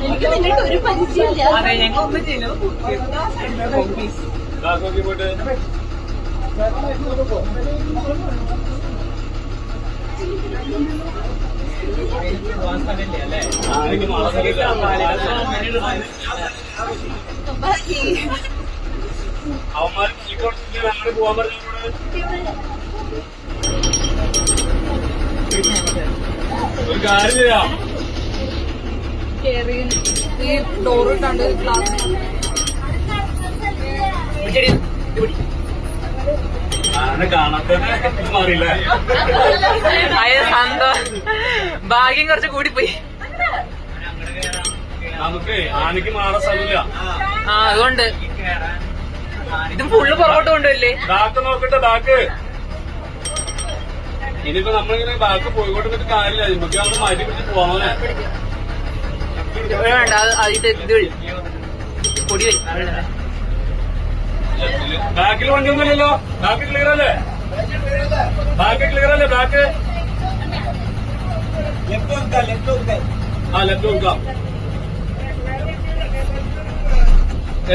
എനിക്ക് നിങ്ങളുടെ ഒരു പരിചയമില്ല അതെ ഞങ്ങൾ ഒന്നും ചെയ്യലോ പോയിട്ട് മാസമില്ല ഒരു കാണാത്തത് മാറിയില്ലേ ഭാഗ്യം കുറച്ച് കൂടിപ്പോയി. നമുക്ക് ആനയ്ക്ക് മാറാൻ സ്ഥലമില്ല. ആ അതുകൊണ്ട്. ഇത് ഫുള്ള് പുറകോട്ട് കൊണ്ടുവല്ലേ ബാക്ക് നോക്കട്ടെ ബാക്ക്. ഇനിയിപ്പോ നമ്മളിങ്ങനെ ബാക്ക് പോയിക്കോട്ട് കാര്യമില്ല. നമുക്ക് അവിടെ മാറ്റി പിടിച്ച് പോവാനെ വേണ്ട ഇത് ഇത് പൊടി വരും ബാക്കിൽ വണ്ടിയൊന്നുമില്ലല്ലോ ബാക്ക് ക്ലിയർ അല്ലേ? ബാക്ക് ക്ലിയർ അല്ലേ ബാക്ക്? ലെഫ്റ്റ് നോക്കാം ലെഫ്റ്റ് നോക്കാം ആ ലെഫ്റ്റ് നോക്കാം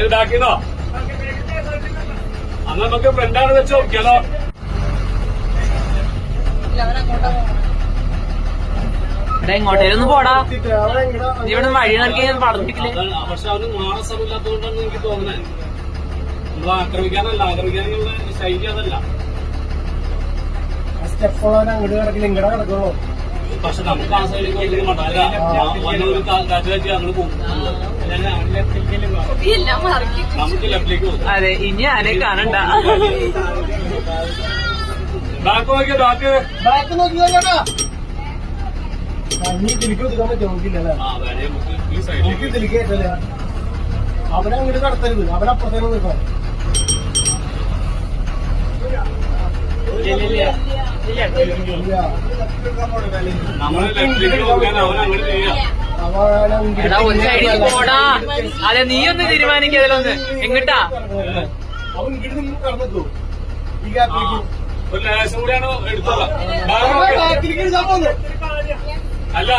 ഇതാക്കിയതോ അന്ന് നമുക്ക് ഫ്രണ്ടാണ് വെച്ച് നോക്കിയാലോ. ഇവിടെ എങ്ങോട്ടേലും പോടാ. ഇവിടെ വഴി നിർക്കി പടർപ്പിക്കില്ലേ അതാണ് പക്ഷെ അവന് മാറ സ്ഥലമില്ലാത്തതുകൊണ്ടാണ് എനിക്ക് തോന്നുന്നത് നമ്മൾ ആക്രമിക്കാനല്ല ആക്രമിക്കാനുള്ള ശൈലി അതല്ല. സ്റ്റെപ്പ് അങ്ങോട്ട് കിടക്കില്ല ഇങ്ങടെ കിടക്കണോ പക്ഷെ നമുക്ക് ആ സൈഡിൽ കൊണ്ടിരിക്കാൻ പറ്റില്ല വലിയൊരു വന്നൊരു കാറ്റ് വെച്ച് അങ്ങോട്ട് പോകും നമുക്ക് ലെഫ്റ്റിലേക്ക് പോകും. അതെ ഇനി ആരെ കാണണ്ട. ബാക്ക് നോക്കിയോ ബാക്ക്? ബാക്ക് നോക്കിയോ ചേട്ടാ? തിരിക്ക് പറ്റുമോ നോക്കില്ലല്ലേ തിരിക്കേറ്റല്ലേ അവനെ അങ്ങോട്ട് കടത്തരുത്. അവനപ്പുറത്തേക്ക് നിൽക്കണം. എടാ പോടാ അതെ നീ ഒന്ന് തീരുമാനിക്കുക അതിലൊന്ന് എങ്ങട്ടാ അവൻ ലേശം കൂടിയാണ് എടുത്തോളാം. അല്ല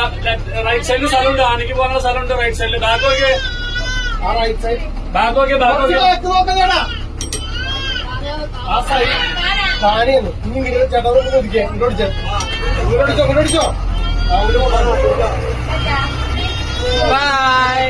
റൈറ്റ് സൈഡിൽ സ്ഥലമുണ്ട് ആനയ്ക്ക് പോകാനുള്ള സ്ഥലമുണ്ട് റൈറ്റ് സൈഡിൽ ബാക്ക് നോക്കിയേ ബാക്ക് നോക്കിയേ ബാക്ക് നോക്കിയേ ആ സൈഡ് താനെയാണ് ഇനി ഇങ്ങനെ ചേട്ടാ ഒതുക്കിയ ഇങ്ങോട്ട് ഇങ്ങോട്ട് ഇങ്ങോട്ടോ അങ്ങോട്ട് പോകാൻ ബൈ